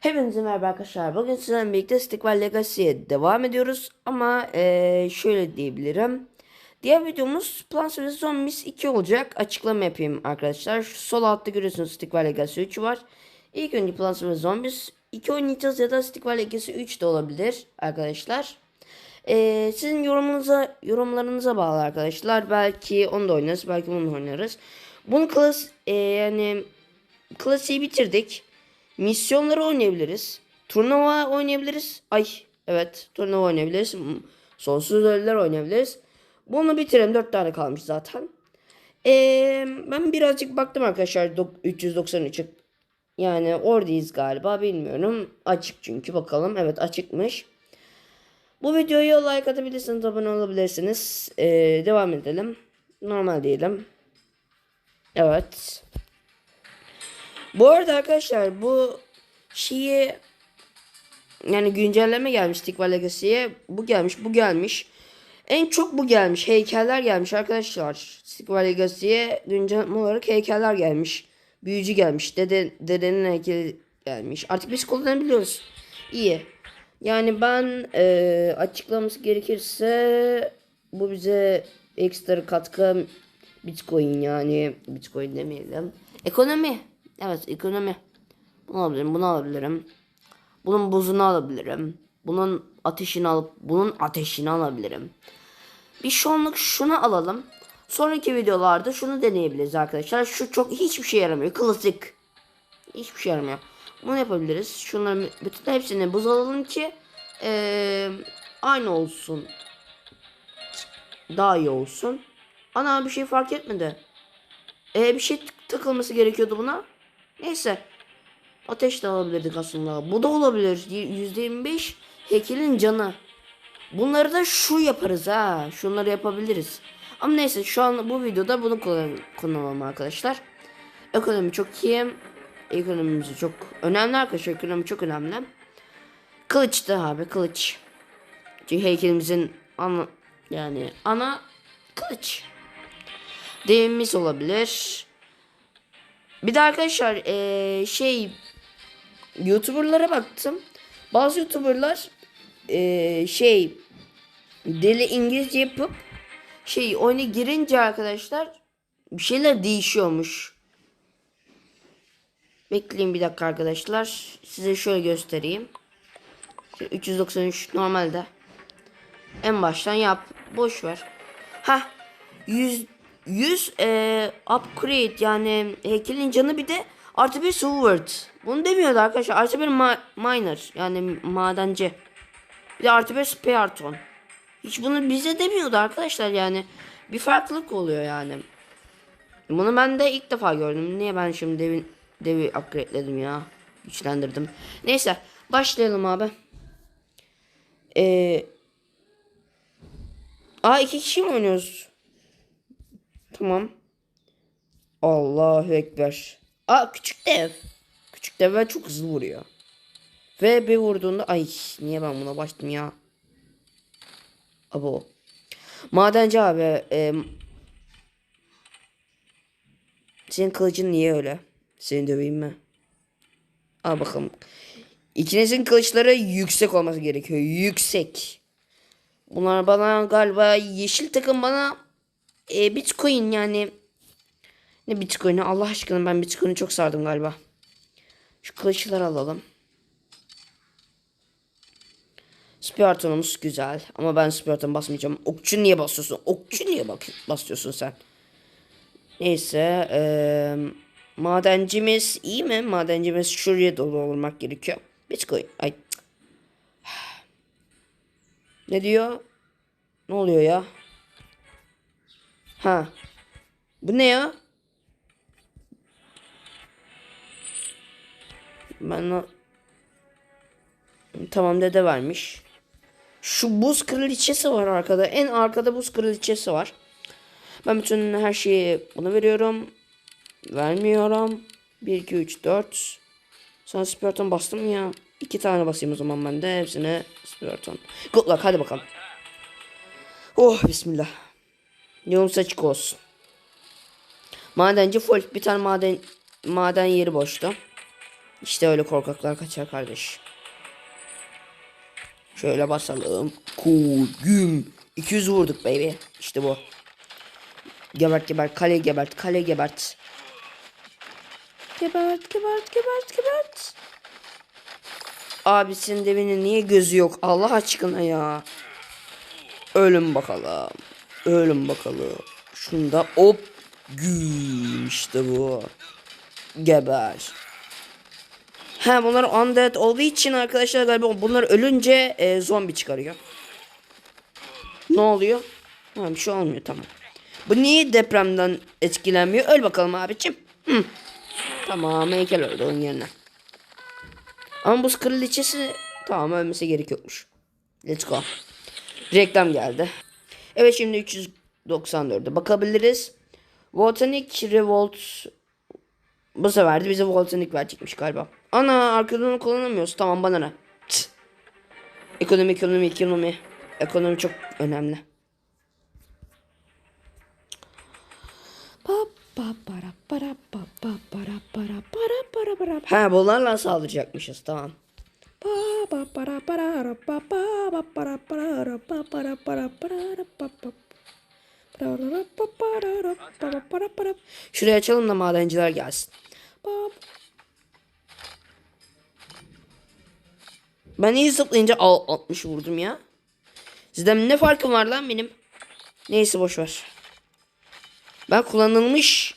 Hepinize merhaba arkadaşlar. Bugün sizlerle birlikte Stickball Legacy'ye devam ediyoruz. Ama eee, şöyle diyebilirim. Diğer videomuz Plants vs Zombies 2 olacak. Açıklama yapayım arkadaşlar. Şu sol altta görüyorsunuz Stickball Legacy 3 var. İlk önce Plants vs Zombies 2 oynayacağız ya da Stickball Legacy 3 de olabilir arkadaşlar. Eee, sizin yorumunuza yorumlarınıza bağlı arkadaşlar. Belki onu da oynarız, belki bunu oynarız. Bunu klas eee, yani klasiği bitirdik. Misyonları oynayabiliriz. Turnuva oynayabiliriz. Ay evet turnuva oynayabiliriz. Sonsuz ödüller oynayabiliriz. Bunu bitirelim. 4 tane kalmış zaten. Ee, ben birazcık baktım arkadaşlar dok- 393'ü. Yani oradayız galiba bilmiyorum. Açık çünkü bakalım. Evet açıkmış. Bu videoya like atabilirsiniz, abone olabilirsiniz. Ee, devam edelim. Normal diyelim. Evet. Bu arada arkadaşlar bu şeyi yani güncelleme gelmiş Stickball Legacy'ye. Bu gelmiş, bu gelmiş. En çok bu gelmiş. Heykeller gelmiş arkadaşlar. Stickball Legacy'ye güncelleme olarak heykeller gelmiş. Büyücü gelmiş. Dede, dedenin heykeli gelmiş. Artık biz kullanabiliyoruz. İyi. Yani ben eee açıklaması gerekirse bu bize ekstra katkı Bitcoin yani Bitcoin demeyelim. Ekonomi. Evet ekonomi. Bunu alabilirim, bunu alabilirim. Bunun buzunu alabilirim. Bunun ateşini alıp bunun ateşini alabilirim. Bir şu anlık şunu alalım. Sonraki videolarda şunu deneyebiliriz arkadaşlar. Şu çok hiçbir şey yaramıyor. Klasik. Hiçbir şey yaramıyor. Bunu yapabiliriz. Şunların bütün hepsini buz alalım ki eee, aynı olsun. Daha iyi olsun. Ana bir şey fark etmedi. E bir şey takılması gerekiyordu buna. Neyse. Ateş de alabilirdik aslında. Bu da olabilir. Y- %25 heykelin canı. Bunları da şu yaparız ha. Şunları yapabiliriz. Ama neyse şu an bu videoda bunu kullan kullanalım arkadaşlar. Ekonomi çok iyi. Ekonomimiz çok önemli arkadaşlar. Ekonomi çok önemli. Kılıç da abi kılıç. Çünkü heykelimizin ana yani ana kılıç. Demimiz olabilir. Bir de arkadaşlar eee, şey YouTuber'lara baktım. Bazı YouTuber'lar eee, şey deli İngilizce yapıp şey oyuna girince arkadaşlar bir şeyler değişiyormuş. Bekleyin bir dakika arkadaşlar. Size şöyle göstereyim. Şöyle 393 normalde. En baştan yap. Boş ver. Ha 100 100 e, upgrade yani heykelin canı bir de artı bir sword. Bunu demiyordu arkadaşlar. Artı bir ma- miner yani madenci. Bir de artı bir spearton. Hiç bunu bize demiyordu arkadaşlar yani. Bir farklılık oluyor yani. Bunu ben de ilk defa gördüm. Niye ben şimdi devi, devi upgrade'ledim ya? Güçlendirdim. Neyse başlayalım abi. Ee, Aa iki kişi mi oynuyoruz? Tamam. Allahu Ekber. Aa küçük dev. Küçük dev çok hızlı vuruyor. Ve bir vurduğunda ay niye ben buna başladım ya? Abo. Madenci abi. E, senin kılıcın niye öyle? Seni döveyim mi? Al bakalım. İkinizin kılıçları yüksek olması gerekiyor. Yüksek. Bunlar bana galiba yeşil takım bana e, Bitcoin yani ne Bitcoin'i Allah aşkına ben Bitcoin'i çok sardım galiba. Şu kılıçları alalım. Spartanumuz güzel ama ben Spartan basmayacağım. Okçu niye basıyorsun? Okçu niye bak basıyorsun sen? Neyse eee, madencimiz iyi mi? Madencimiz şuraya dolu olmak gerekiyor. Bitcoin. Ay. Ne diyor? Ne oluyor ya? Ha. Bu ne ya? Ben Tamam dede vermiş. Şu buz kraliçesi var arkada. En arkada buz kraliçesi var. Ben bütün her şeyi buna veriyorum. Vermiyorum. 1, 2, 3, 4. Sonra Spiriton bastım ya. İki tane basayım o zaman ben de. Hepsine Spiriton. Good luck hadi bakalım. Oh bismillah. Yolumuz açık olsun. Madenci full. Bir tane maden maden yeri boştu. İşte öyle korkaklar kaçar kardeş. Şöyle basalım. Cool. Güm. 200 vurduk baby. İşte bu. Gebert gebert. Kale gebert. Kale gebert. Gebert gebert gebert gebert. Abisinin devinin niye gözü yok Allah aşkına ya. Ölüm bakalım. Ölüm bakalım. Şunda hop. Güm işte bu. Geber. Ha bunlar undead olduğu için arkadaşlar galiba bunlar ölünce e, zombi çıkarıyor. Ne oluyor? Ha, bir şey olmuyor tamam. Bu niye depremden etkilenmiyor? Öl bakalım abicim. Hı. Tamam heykel öldü onun yerine. Ama bu kraliçesi tamam ölmesi gerek yokmuş. Let's go. Reklam geldi. Evet şimdi 394'e bakabiliriz. Volcanic Revolt bu sefer de bize Volcanic verecekmiş galiba. Ana arkadan kullanamıyoruz. Tamam bana ne? Ekonomi ekonomi ekonomi. Ekonomi çok önemli. Ha bunlarla saldıracakmışız tamam. Şuraya açalım da madenciler gelsin. Ben iyi zıplayınca al 60 vurdum ya. Sizden ne farkım var lan benim? Neyse boş ver. Ben kullanılmış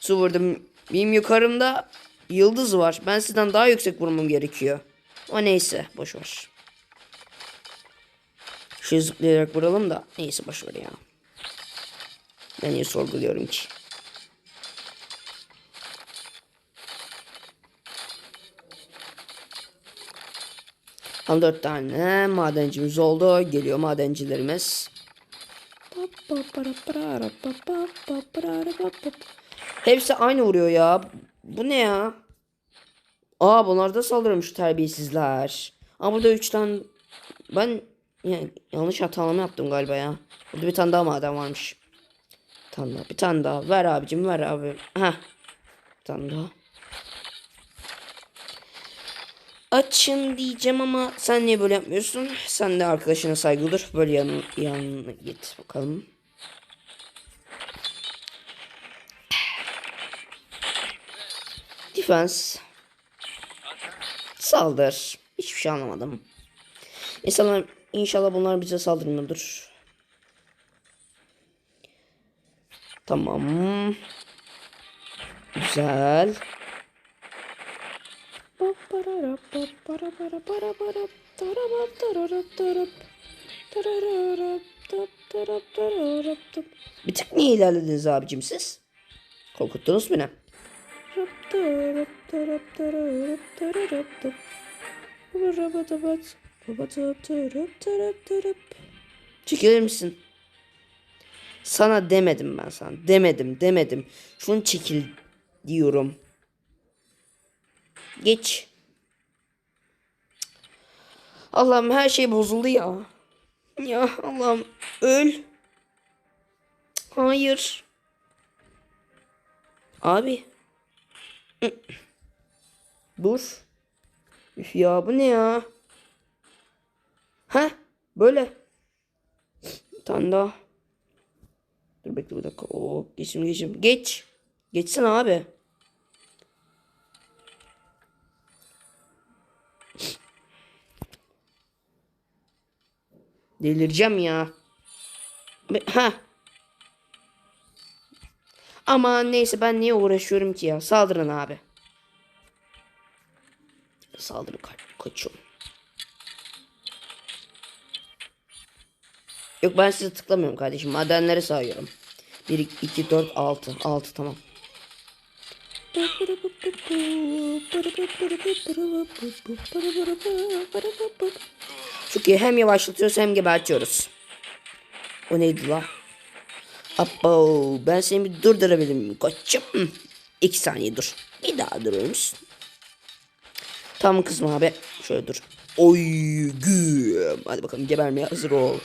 su vurdum. Benim yukarımda yıldız var. Ben sizden daha yüksek vurmam gerekiyor. O neyse boş ver. Şu zıplayarak vuralım da neyse boş ver ya. Ben niye sorguluyorum ki? Tam dört tane madencimiz oldu. Geliyor madencilerimiz. Hepsi aynı vuruyor ya. Bu ne ya? Aa bunlar da saldırıyormuş terbiyesizler. Ama burada üç tane... Ben yani yanlış hatalama yaptım galiba ya. Burada bir tane daha maden varmış. Bir tane daha. Bir tane daha. Ver abicim ver abi. Heh. Bir tane daha. Açın diyeceğim ama sen niye böyle yapmıyorsun? Sen de arkadaşına saygı dur. Böyle yan, yanına git bakalım. Defense. Saldır. Hiçbir şey anlamadım. İnşallah, inşallah bunlar bize saldırmıyordur. Tamam. Güzel. Bir tık niye ilerlediniz abicim siz? Korkuttunuz beni. Çekilir misin? Sana demedim ben sana. Demedim demedim. Şunu çekil diyorum. Geç. Allah'ım her şey bozuldu ya. Ya Allah'ım öl. Hayır. Abi. Dur. Üf ya bu ne ya? Ha böyle. Bir tane daha. Dur bekle bir dakika. Oo, geçim geçim. Geç. Geçsene abi. Delireceğim ya. Ha. Ama neyse ben niye uğraşıyorum ki ya? Saldırın abi. Saldırın ka kaçıyorum. Yok ben size tıklamıyorum kardeşim. Madenleri sayıyorum. 1, 2, 4, 6. 6 tamam. İyi. Hem yavaşlatıyoruz hem gebertiyoruz. O neydi la? Abo ben seni bir durdurabilir miyim koçum? İki saniye dur. Bir daha durur musun? Tamam kızım abi. Şöyle dur. Oy güm. Hadi bakalım gebermeye hazır ol.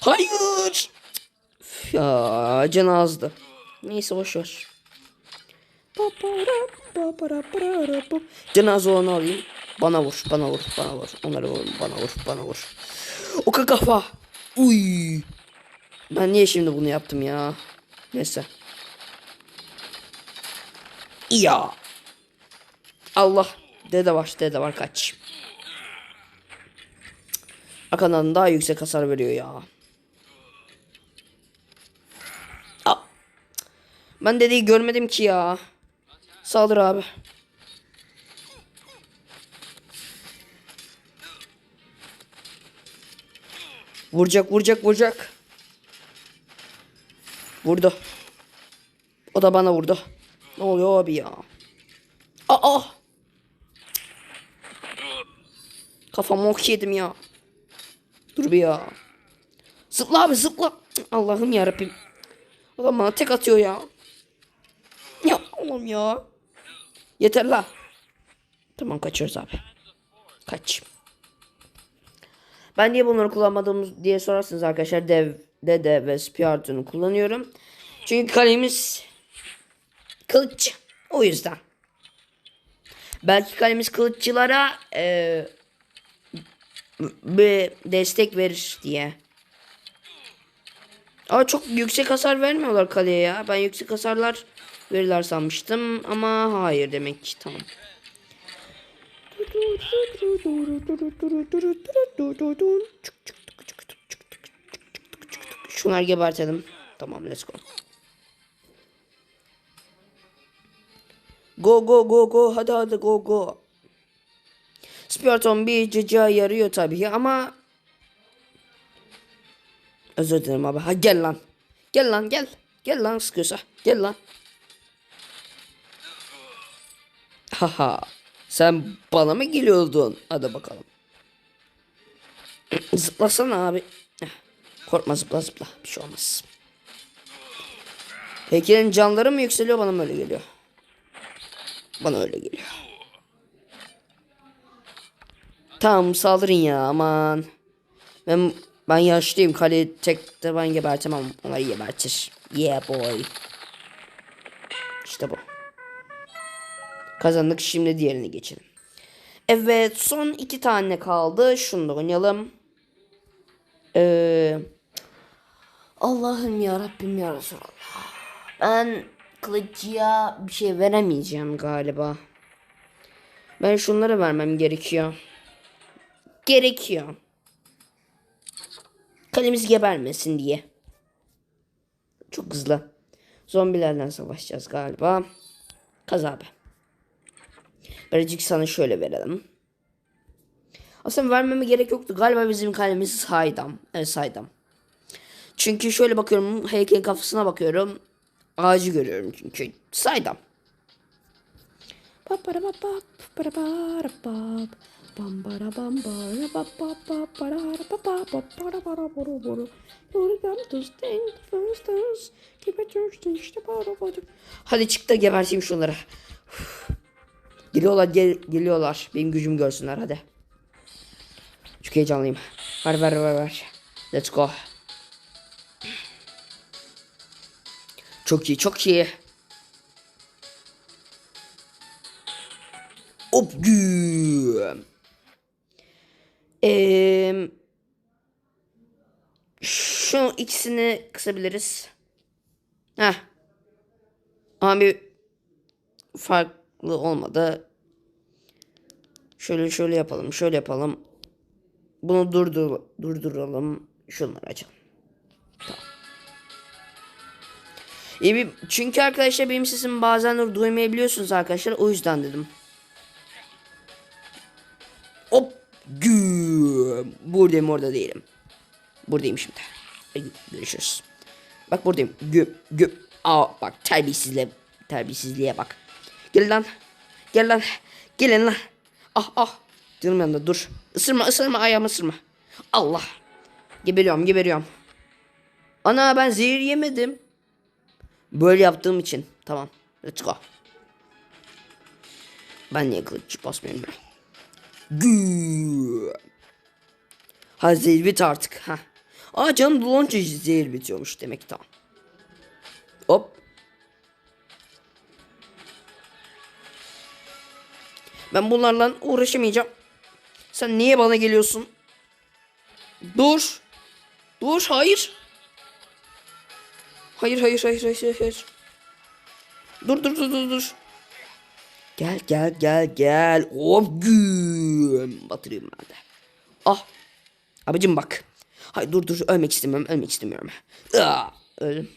Hayır. Üf Ya can azdı. Neyse boş ver. Cenaze olanı alayım. Bana vur, bana vur, bana vur. Onlara vur, bana vur, bana vur. Oka kafa. Uy. Ben niye şimdi bunu yaptım ya? Neyse. Ya. Allah. Dede var, dede var kaç. Arkadan daha yüksek hasar veriyor ya. Aa. Ben dedeyi görmedim ki ya. Saldır abi. Vuracak vuracak vuracak. Vurdu. O da bana vurdu. Ne oluyor abi ya? Aa! Kafamı ok yedim ya. Dur bir ya. Zıpla abi zıpla. Allah'ım yarabbim. Adam bana tek atıyor ya. Ya oğlum ya. Yeter la. Tamam kaçıyoruz abi. Kaç. Ben niye bunları kullanmadığımız diye sorarsınız arkadaşlar. Dev, Dede ve Spiarton'u kullanıyorum. Çünkü kalemiz kılıç. O yüzden. Belki kalemiz kılıççılara e, bir destek verir diye. Ama çok yüksek hasar vermiyorlar kaleye ya. Ben yüksek hasarlar verirler sanmıştım ama hayır demek ki tamam. Şunları gebertelim. Tamam let's go. Go go go go hadi hadi go go. Spiriton bir cıca yarıyor tabii ama Özür dilerim abi. Ha gel lan. Gel lan gel. Gel lan sıkıyorsa. Gel lan. Haha. Sen bana mı geliyordun? Hadi bakalım. Zıplasana abi. Korkma zıpla zıpla. Bir şey olmaz. Heykelin canları mı yükseliyor bana mı öyle geliyor? Bana öyle geliyor. Tamam saldırın ya aman. Ben ben yaşlıyım. Kale tek de ben gebertemem. Onları gebertir. Yeah boy. İşte bu. Kazandık. Şimdi diğerini geçelim. Evet son iki tane kaldı. Şunu da oynayalım. Ee, Allah'ım ya Rabbim ya Resulallah. Ben kılıcıya bir şey veremeyeceğim galiba. Ben şunları vermem gerekiyor. Gerekiyor. Kalemiz gebermesin diye. Çok hızlı. Zombilerden savaşacağız galiba. Kaz abi. Birazcık sana şöyle verelim. Aslında vermeme gerek yoktu. Galiba bizim kalemiz saydam. Evet saydam. Çünkü şöyle bakıyorum. Heykelin kafasına bakıyorum. Ağacı görüyorum çünkü. Saydam. Hadi çık da geberteyim şunları. Geliyorlar gel, geliyorlar. Benim gücümü görsünler hadi. Çok heyecanlıyım. Ver ver ver ver. Let's go. Çok iyi çok iyi. Hop güm. Ee, şu ikisini kısabiliriz. Heh. Ama bir farklı olmadı. Şöyle şöyle yapalım. Şöyle yapalım. Bunu durdur durduralım. Şunları açalım. Tamam. İyi bir, çünkü arkadaşlar benim sesimi bazen duymayabiliyorsunuz arkadaşlar. O yüzden dedim. Hop. Güm. Buradayım orada değilim. Buradayım şimdi. Hadi Görüşürüz. Bak buradayım. Güm. Güm. Aa bak terbiyesizliğe. Terbiyesizliğe bak. Gel lan. Gel lan. Gelin lan. Ah ah. Canım yanında dur. Isırma ısırma ayağımı ısırma. Allah. Geberiyorum geberiyorum. Ana ben zehir yemedim. Böyle yaptığım için. Tamam. Let's go. Ben niye kılıç basmıyorum ya? Gü. Ha bit artık. Ha. Aa canım zehir bitiyormuş demek tamam. Hop. Ben bunlarla uğraşamayacağım. Sen niye bana geliyorsun? Dur. Dur hayır. Hayır hayır hayır hayır hayır. Dur dur dur dur dur. Gel gel gel gel. Hop güm. Batırayım ben de. Ah. Abicim bak. Hayır dur dur ölmek istemiyorum ölmek istemiyorum. Ah, öldüm.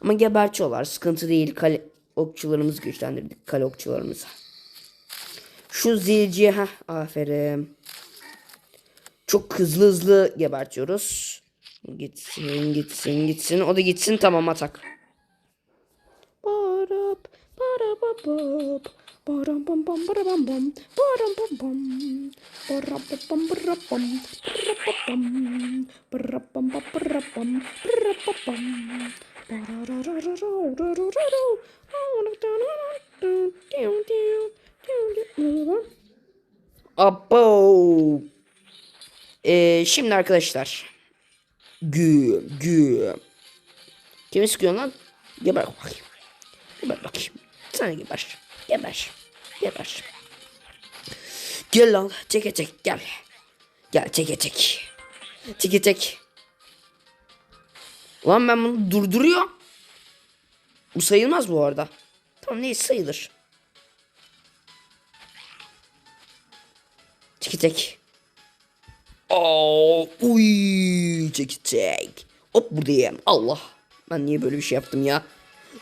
Ama gebertiyorlar sıkıntı değil. Kale okçularımızı güçlendirdik kale okçularımızı. Şu zilciye ha aferin. Çok hızlı hızlı gebertiyoruz. Gitsin gitsin gitsin. O da gitsin tamam atak. Barab barababab. Baram bam bam barabam bam. Baram bam bam. Barab bam barabam. Barabam. Barabam bam barabam. Barabam. Abo. Ee, şimdi arkadaşlar Güm güm. Kimi sıkıyorsun lan? Geber bakayım. Geber bakayım. Sana geber. Geber. Geber. Gel lan. Çeke çek gel. Gel çeke çek. Çeke çek. Ulan ben bunu durduruyor. Bu sayılmaz bu arada. Tamam neyse sayılır. Çeke çek. Oo, uy, çek çek. Hop buradayım. Allah. Ben niye böyle bir şey yaptım ya?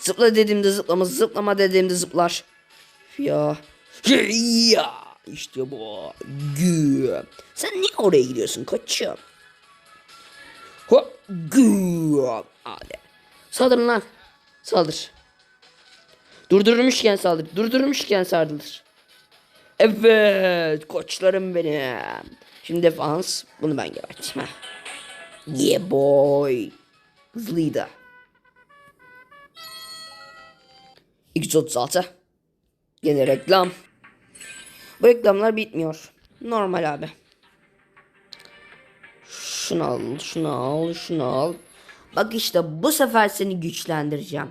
Zıpla dediğimde zıplamaz, zıplama dediğimde zıplar. Ya. Ya. İşte bu. Gü. Sen niye oraya gidiyorsun koçum? Hop. Gü. Hadi. Saldırın lan. Saldır. Durdurmuşken saldır. Durdurmuşken saldır. Evet. Koçlarım benim. Şimdi defans. Bunu ben geberteyim. Heh. Yeah boy. Hızlıydı. 236. Yine reklam. Bu reklamlar bitmiyor. Normal abi. Şunu al, şunu al, şunu al. Bak işte bu sefer seni güçlendireceğim.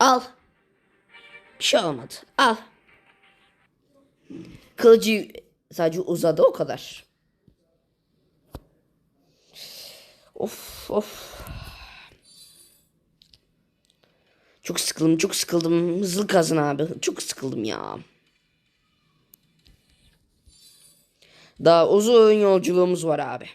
Al. Bir şey olmadı. Al. Kılıcı sadece uzadı o kadar. Of of. Çok sıkıldım, çok sıkıldım. Hızlı kazın abi. Çok sıkıldım ya. Daha uzun yolculuğumuz var abi.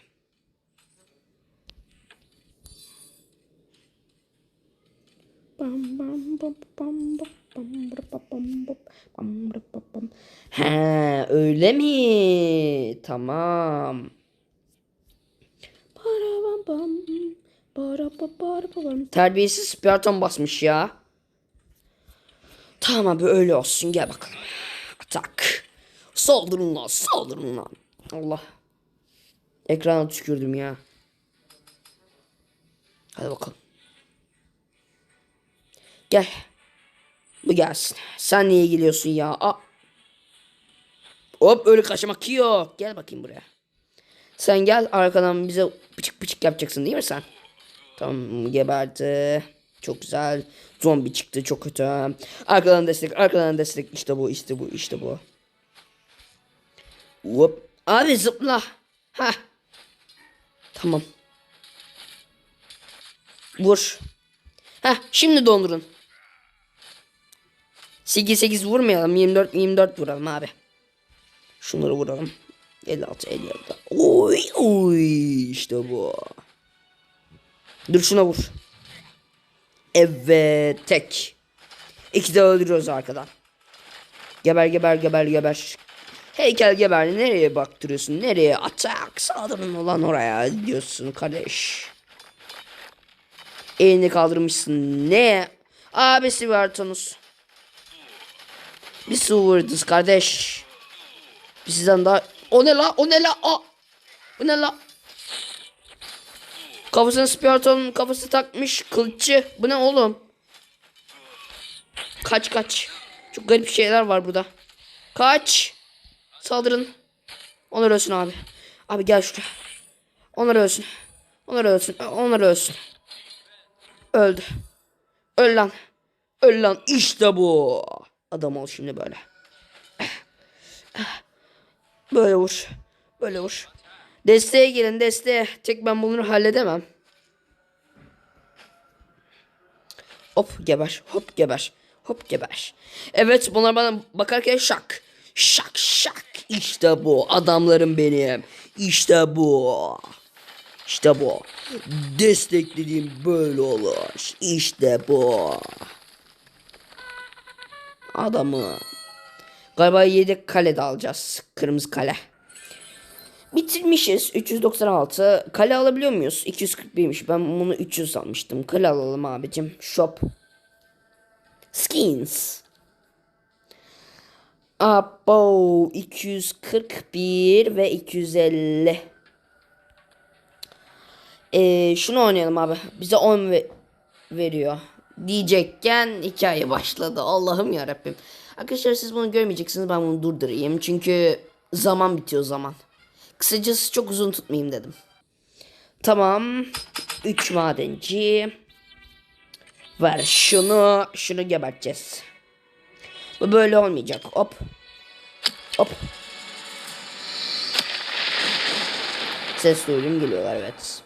He öyle mi? Tamam. Terbiyesiz Spartan basmış ya. Tamam abi öyle olsun gel bakalım. Atak. Saldırın lan saldırın lan. Allah. Ekrana tükürdüm ya. Hadi bakalım. Gel. Bu gelsin. Sen niye geliyorsun ya? Aa. Hop öyle kaçmak yok. Gel bakayım buraya. Sen gel arkadan bize pıçık pıçık yapacaksın değil mi sen? Tamam geberdi. Çok güzel. Zombi çıktı çok kötü. Arkadan destek arkadan destek. İşte bu işte bu işte bu. Hop. Abi zıpla. Ha. Tamam. Vur. Ha şimdi dondurun. 8 8 vurmayalım. 24 24 vuralım abi. Şunları vuralım. 56 57. Oy oy işte bu. Dur şuna vur. Evet tek. İki de öldürüyoruz arkadan. Geber geber geber geber. Heykel geber nereye baktırıyorsun? Nereye? Atak saldırın olan oraya diyorsun kardeş. Elini kaldırmışsın. Ne? Abisi var Tonus. Bir su vurdunuz kardeş. Bir sizden daha... O ne la? O ne la? Aa! Bu ne la? Kafasına Spiriton'un kafası takmış kılıççı. Bu ne oğlum? Kaç kaç. Çok garip şeyler var burada. Kaç. Saldırın. Onlar ölsün abi. Abi gel şuraya. Onlar ölsün. Onlar ölsün. Onlar ölsün. Öldü. Öl lan. Öl lan. İşte bu. Adam ol şimdi böyle. Böyle vur. Böyle vur. Desteğe gelin desteğe. Tek ben bunu halledemem. Hop geber. Hop geber. Hop geber. Evet bunlar bana bakarken şak. Şak şak. İşte bu. Adamlarım benim. İşte bu. İşte bu. Desteklediğim böyle olur. İşte bu. Adamı. Galiba yedek kale de alacağız. Kırmızı kale. Bitirmişiz. 396. Kale alabiliyor muyuz? 241'miş. Ben bunu 300 almıştım. Kale alalım abicim. Shop. Skins. Abo 241 ve 250. Ee, şunu oynayalım abi. Bize 10 ve- veriyor. Diyecekken hikaye başladı. Allah'ım ya Rabbim. Arkadaşlar siz bunu görmeyeceksiniz. Ben bunu durdurayım. Çünkü zaman bitiyor zaman. Kısacası çok uzun tutmayayım dedim. Tamam. 3 madenci. Ver şunu. Şunu geberteceğiz. Bu böyle olmayacak. Hop. Hop. Ses duydum geliyorlar evet.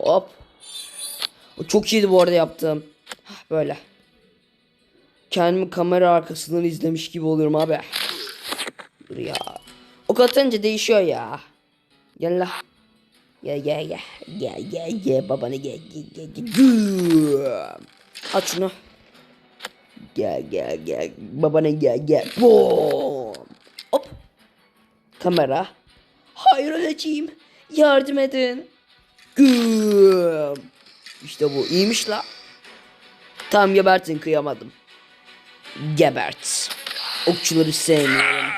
Hop. Çok iyiydi bu arada yaptığım. Böyle. Kendimi kamera arkasından izlemiş gibi oluyorum abi. Dur ya. Ok atınca değişiyor ya. Gel la. Gel gel gel. Gel gel gel babanı gel gel gel gel. At şunu. Gel gel gel. Babana gel gel. Boom. Hop. Kamera. Hayır öleceğim. Yardım edin. Güm. İşte bu. İyiymiş la. Tam gebertin kıyamadım. Gebert. Okçuları sevmiyorum.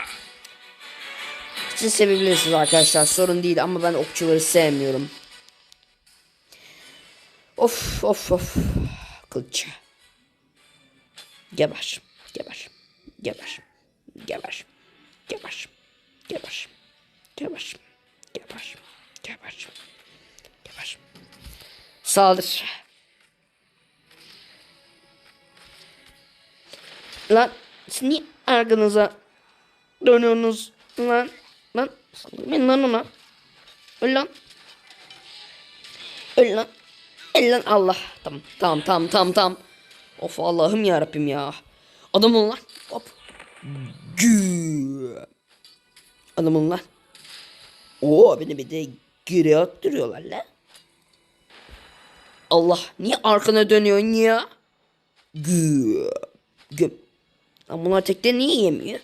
Siz sevebilirsiniz arkadaşlar. Sorun değil ama ben okçuları sevmiyorum. Of of of. Kılıç. Geber. Geber. Geber. Geber. Geber. Geber. Geber. Geber. Geber. Geber. Saldır. Siz niye arkanıza dönüyorsunuz lan? Lan saldırmayın lan ona. Öl lan. Öl lan. Öl lan Allah. Tamam tamam tamam tamam tamam. Of Allah'ım ya Rabbim ya. Adam lan. Hop. Gü. Adam lan. Oo beni bir de geri attırıyorlar la. Allah niye arkana dönüyorsun ya? Gü. Gü. Lan bunlar tekte niye yemiyor?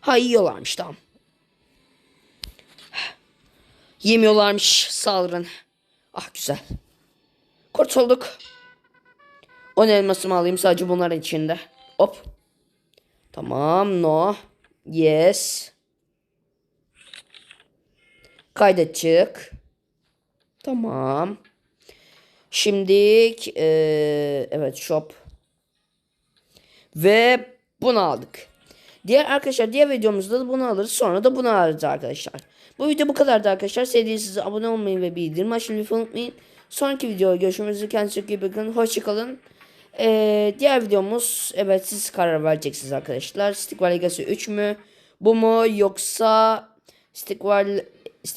Ha yiyorlarmış tamam. Yemiyorlarmış saldırın. Ah güzel. Kurtulduk. 10 elmasımı alayım sadece bunların içinde. Hop. Tamam no. Yes. Kaydet çık. Tamam. Şimdi eee, evet shop. Ve bunu aldık. Diğer arkadaşlar diğer videomuzda da bunu alırız. Sonra da bunu alırız arkadaşlar. Bu video bu kadardı arkadaşlar. Sevdiyseniz abone olmayı ve bildirim açmayı unutmayın. Sonraki videoda görüşmek üzere. Kendinize çok iyi bakın. Hoşçakalın. Ee, diğer videomuz evet siz karar vereceksiniz arkadaşlar. Stick War Legacy 3 mü? Bu mu yoksa Stick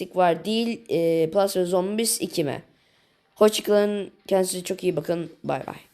War değil e, Plus ve Zombies 2 mi? Hoşçakalın. Kendinize çok iyi bakın. Bay bay.